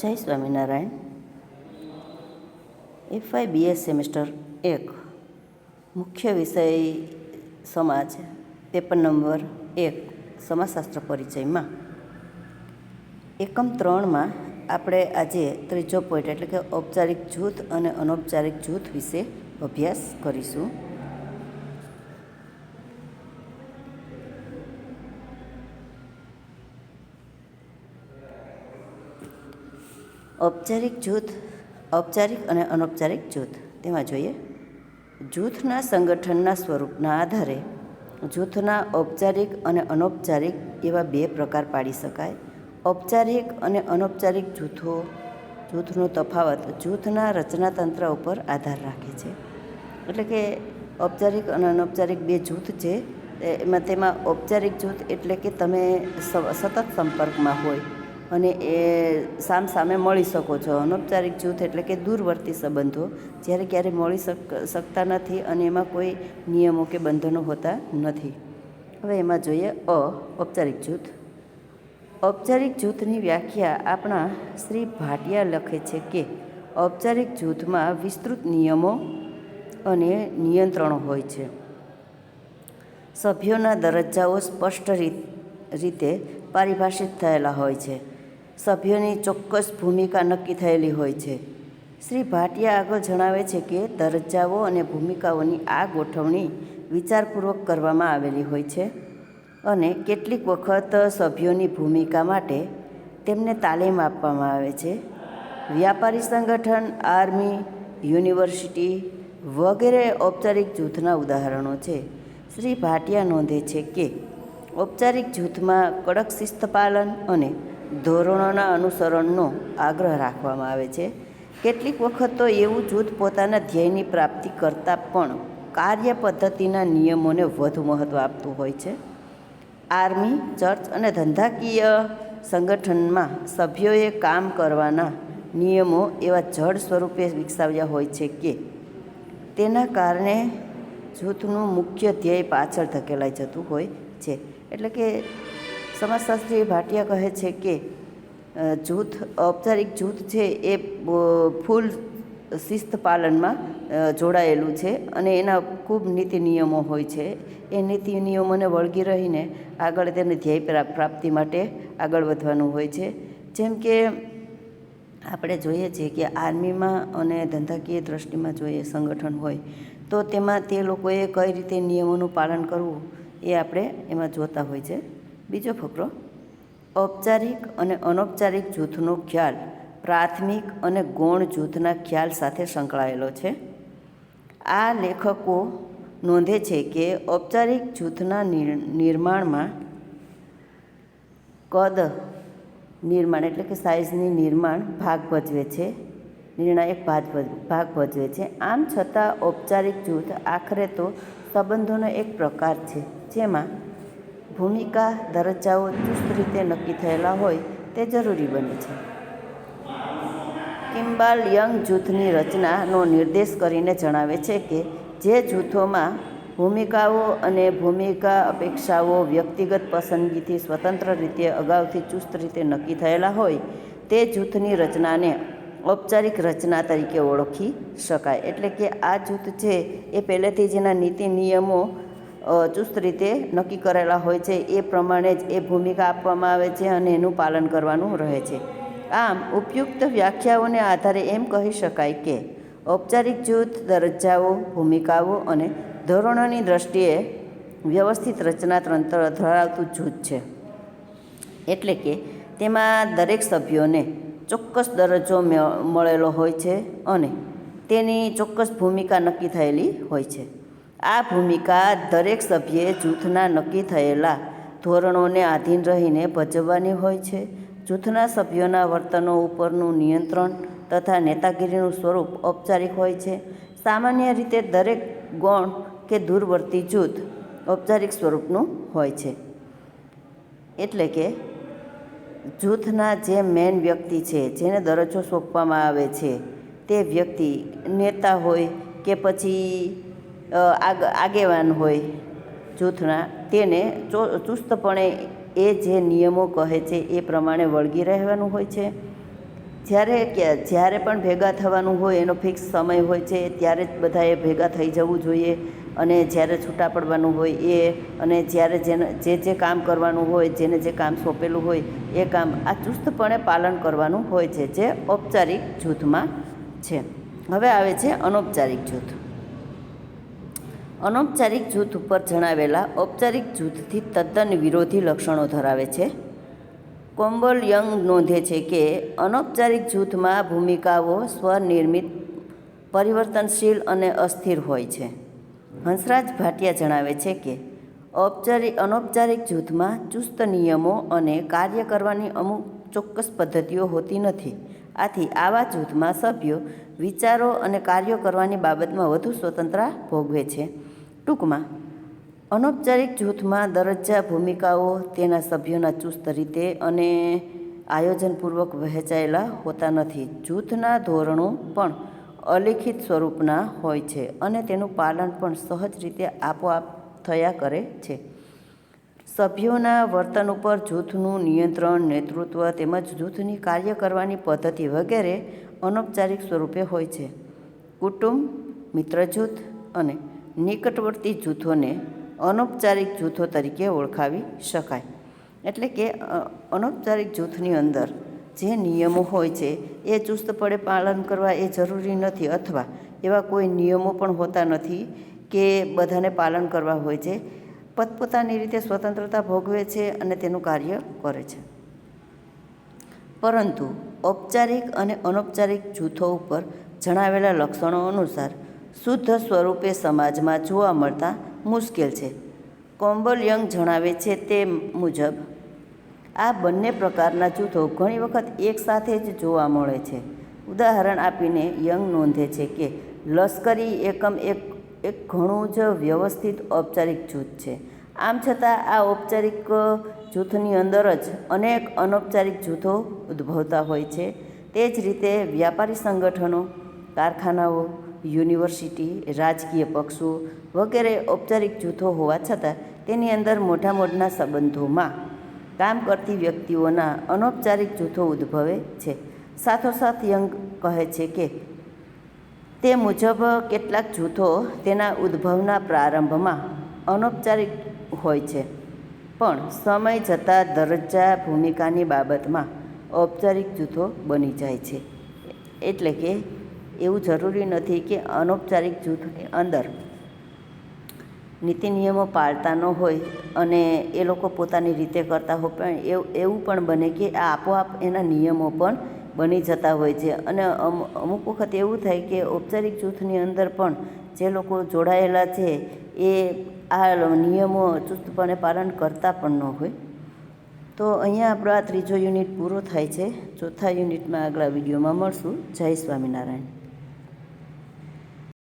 જય Swaminarayan. FI BS semester એક. મુખ્ય વિષય સમાજ પેપર નંબર એક, સમાજશાસ્ત્ર પરિચયમાં. એકમ ત્રણમાં આપણે આજે ત્રીજો પોઈન્ટ એટલે કે ઔપચારિક જૂથ અને અનૌપચારિક જૂથ વિશે અભ્યાસ કરીશું. ઔપચારિક જૂથ, ઔપચારિક અને અનૌપચારિક જૂથ. તેમાં જોઈએ, જૂથના સંગઠનના સ્વરૂપના આધારે જૂથના ઔપચારિક અને અનૌપચારિક એવા બે પ્રકાર પાડી શકાય. ઔપચારિક અને અનૌપચારિક જૂથો, જૂથનો તફાવત જૂથના રચનાતંત્ર ઉપર આધાર રાખે છે. એટલે કે ઔપચારિક અને અનૌપચારિક બે જૂથ છે. એમાં તેમાં ઔપચારિક જૂથ એટલે કે તમે સતત સંપર્કમાં હોય અને એ સામ સામે મળી શકો છો. અનૌપચારિક જૂથ એટલે કે દૂરવર્તી સંબંધો, જ્યારે ક્યારે મળી શક, શકતા નથી અને એમાં કોઈ નિયમો કે બંધનો હોતા નથી. હવે એમાં જોઈએ અ, ઔપચારિક જૂથ. ઔપચારિક જૂથની વ્યાખ્યા આપણા શ્રી ભાટિયા લખે છે કે, ઔપચારિક જૂથમાં વિસ્તૃત નિયમો અને નિયંત્રણો હોય છે. સભ્યોના દરજ્જાઓ સ્પષ્ટ રીતે પારિભાષિત થયેલા હોય છે. સભ્યોની ચોક્કસ ભૂમિકા નક્કી થયેલી હોય છે. શ્રી ભાટિયા આગળ જણાવે છે કે, દરજ્જાઓ અને ભૂમિકાઓની આ ગોઠવણી વિચારપૂર્વક કરવામાં આવેલી હોય છે અને કેટલીક વખત સભ્યોની ભૂમિકા માટે તેમને તાલીમ આપવામાં આવે છે. વ્યાપારી સંગઠન, આર્મી, યુનિવર્સિટી વગેરે ઔપચારિક જૂથના ઉદાહરણો છે. શ્રી ભાટિયા નોંધે છે કે, ઔપચારિક જૂથમાં કડક શિસ્તપાલન અને ધોરણોના અનુસરણનો આગ્રહ રાખવામાં આવે છે. કેટલીક વખત તો એવું જૂથ પોતાના ધ્યેયની પ્રાપ્તિ કરતાં પણ કાર્ય પદ્ધતિના નિયમોને વધુ મહત્ત્વ આપતું હોય છે. આર્મી, ચર્ચ અને ધંધાકીય સંગઠનમાં સભ્યોએ કામ કરવાના નિયમો એવા જડ સ્વરૂપે વિકસાવ્યા હોય છે કે તેના કારણે જૂથનું મુખ્ય ધ્યેય પાછળ ધકેલાઈ જતું હોય છે. એટલે કે સમાજશાસ્ત્રી ભાટિયા કહે છે કે જૂથ, ઔપચારિક જૂથ છે એ ફૂલ શિસ્ત પાલનમાં જોડાયેલું છે અને એના ખૂબ નીતિ નિયમો હોય છે. એ નીતિ નિયમોને વળગી રહીને આગળ તેને ધ્યેય પ્રાપ્તિ માટે આગળ વધવાનું હોય છે. જેમ કે, આપણે જોઈએ છીએ કે આર્મીમાં અને ધંધાકીય દ્રષ્ટિમાં જોઈએ સંગઠન હોય, તો તેમાં તે લોકોએ કઈ રીતે નિયમોનું પાલન કરવું એ આપણે એમાં જોતા હોય છે. બીજો ફકરો, ઔપચારિક અને અનૌપચારિક જૂથનો ખ્યાલ પ્રાથમિક અને ગૌણ જૂથના ખ્યાલ સાથે સંકળાયેલો છે. આ લેખકો નોંધે છે કે ઔપચારિક જૂથના નિર્માણમાં કદ નિર્માણ એટલે કે સાઇઝની નિર્માણ ભાગ ભજવે છે, નિર્ણાયક ભાગ ભાગ ભજવે છે. આમ છતાં ઔપચારિક જૂથ આખરે તો સંબંધોનો એક પ્રકાર છે, જેમાં ભૂમિકા દરજ્જાઓ ચુસ્ત રીતે નક્કી થયેલા હોય તે જરૂરી બને છે. કિમ્બાલ યંગ જૂથની રચનાનો નિર્દેશ કરીને જણાવે છે કે જે જૂથોમાં ભૂમિકાઓ અને ભૂમિકા અપેક્ષાઓ વ્યક્તિગત પસંદગીથી સ્વતંત્ર રીતે અગાઉથી ચુસ્ત રીતે નક્કી થયેલા હોય તે જૂથની રચનાને ઔપચારિક રચના તરીકે ઓળખી શકાય. એટલે કે આ જૂથ છે એ પહેલેથી જ એના નીતિ નિયમો ચુસ્ત રીતે નક્કી કરેલા હોય છે. એ પ્રમાણે જ એ ભૂમિકા આપવામાં આવે છે અને એનું પાલન કરવાનું રહે છે. આમ, ઉપયુક્ત વ્યાખ્યાઓને આધારે એમ કહી શકાય કે, ઔપચારિક જૂથ, દરજ્જાઓ, ભૂમિકાઓ અને ધોરણોની દ્રષ્ટિએ વ્યવસ્થિત રચના તંત્ર ધરાવતું જૂથ છે. એટલે કે, તેમાં દરેક સભ્યોને ચોક્કસ દરજ્જો મળેલો હોય છે અને તેની ચોક્કસ ભૂમિકા નક્કી થયેલી હોય છે. આ ભૂમિકા દરેક સભ્યે જૂથના નક્કી થયેલા ધોરણોને આધીન રહીને ભજવવાની હોય છે. જૂથના સભ્યોના વર્તનો ઉપરનું નિયંત્રણ તથા નેતાગીરીનું સ્વરૂપ ઔપચારિક હોય છે. સામાન્ય રીતે દરેક ગૌણ કે દૂરવર્તી જૂથ ઔપચારિક સ્વરૂપનું હોય છે. એટલે કે જૂથના જે મેન વ્યક્તિ છે, જેને દરજ્જો સોંપવામાં આવે છે, તે વ્યક્તિ નેતા હોય કે પછી આગેવાન હોય જૂથના, તેને ચુસ્તપણે એ જે નિયમો કહે છે એ પ્રમાણે વળગી રહેવાનું હોય છે. જ્યારે જ્યારે પણ ભેગા થવાનું હોય, એનો ફિક્સ સમય હોય છે, ત્યારે જ બધાએ ભેગા થઈ જવું જોઈએ અને જ્યારે છૂટા પડવાનું હોય એ, અને જ્યારે જેને, જે જે કામ કરવાનું હોય, જેને જે કામ સોંપેલું હોય, એ કામ આ ચુસ્તપણે પાલન કરવાનું હોય છે, જે ઔપચારિક જૂથમાં છે. હવે આવે છે અનૌપચારિક જૂથ. અનૌપચારિક જૂથ ઉપર જણાવેલા ઔપચારિક જૂથથી તદ્દન વિરોધી લક્ષણો ધરાવે છે. કોમ્બલ યંગ નોંધે છે કે અનૌપચારિક જૂથમાં ભૂમિકાઓ સ્વનિર્મિત, પરિવર્તનશીલ અને અસ્થિર હોય છે. હંસરાજ ભાટિયા જણાવે છે કે ઔપચારિક અનૌપચારિક જૂથમાં ચુસ્ત નિયમો અને કાર્ય કરવાની અમુક ચોક્કસ પદ્ધતિઓ હોતી નથી. આથી આવા જૂથમાં સભ્યો વિચારો અને કાર્યો કરવાની બાબતમાં વધુ સ્વતંત્રતા ભોગવે છે. ટૂંકમાં, અનૌપચારિક જૂથમાં દરજ્જા ભૂમિકાઓ તેના સભ્યોના ચુસ્ત રીતે અને આયોજનપૂર્વક વહેંચાયેલા હોતા નથી. જૂથના ધોરણો પણ અલિખિત સ્વરૂપના હોય છે અને તેનું પાલન પણ સહજ રીતે આપોઆપ થયા કરે છે. સભ્યોના વર્તન ઉપર જૂથનું નિયંત્રણ, નેતૃત્વ તેમજ જૂથની કાર્ય કરવાની પદ્ધતિ વગેરે અનૌપચારિક સ્વરૂપે હોય છે. કુટુંબ, મિત્ર જૂથ અને નિકટવર્તી જૂથોને અનૌપચારિક જૂથો તરીકે ઓળખાવી શકાય. એટલે કે અનૌપચારિક જૂથની અંદર જે નિયમો હોય છે, એ ચુસ્તપણે પાલન કરવા એ જરૂરી નથી અથવા એવા કોઈ નિયમો પણ હોતા નથી કે બધાને પાલન કરવા હોય છે. પોતપોતાની રીતે સ્વતંત્રતા ભોગવે છે અને તેનું કાર્ય કરે છે. પરંતુ ઔપચારિક અને અનૌપચારિક જૂથો ઉપર જણાવેલા લક્ષણો અનુસાર શુદ્ધ સ્વરૂપે સમાજમાં જોવા મળતા મુશ્કેલ છે. કોમ્બલ યંગ જણાવે છે તે મુજબ, આ બંને પ્રકારના જૂથો ઘણી વખત એકસાથે જ જોવા મળે છે. ઉદાહરણ આપીને યંગ નોંધે છે કે લશ્કરી એકમ એક એક ઘણું જ વ્યવસ્થિત ઔપચારિક જૂથ છે. આમ છતાં આ ઔપચારિક જૂથની અંદર જ અનેક અનૌપચારિક જૂથો ઉદ્ભવતા હોય છે. તે જ રીતે વ્યાપારી સંગઠનો, કારખાનાઓ યુનિવર્સિટી, રાજકીય પક્ષો વગેરે ઔપચારિક જૂથો હોવા છતાં તેની અંદર મોટા મોટા સંબંધોમાં કામ કરતી વ્યક્તિઓના અનૌપચારિક જૂથો ઉદ્ભવે છે. સાથોસાથ યંગ કહે છે કે, તે મુજબ કેટલાક જૂથો તેના ઉદ્ભવના પ્રારંભમાં અનૌપચારિક હોય છે, પણ સમય જતાં દરજ્જા ભૂમિકાની બાબતમાં ઔપચારિક જૂથો બની જાય છે. એટલે કે એવું જરૂરી નથી કે અનૌપચારિક જૂથની અંદર નીતિ નિયમો પાળતા ન હોય અને એ લોકો પોતાની રીતે કરતા હોય, પણ એવું પણ બને કે આ આપોઆપ એના નિયમો પણ બની જતા હોય છે. અને અમ- અમુક વખત એવું થાય કે ઔપચારિક જૂથની અંદર પણ જે લોકો જોડાયેલા છે એ આ નિયમો ચુસ્તપણે પાલન કરતા પણ ન હોય. તો અહીંયા આપણો આ ત્રીજો યુનિટ પૂરો થાય છે. ચોથા યુનિટમાં આગલા વિડીયોમાં મળશું. જય સ્વામિનારાયણ.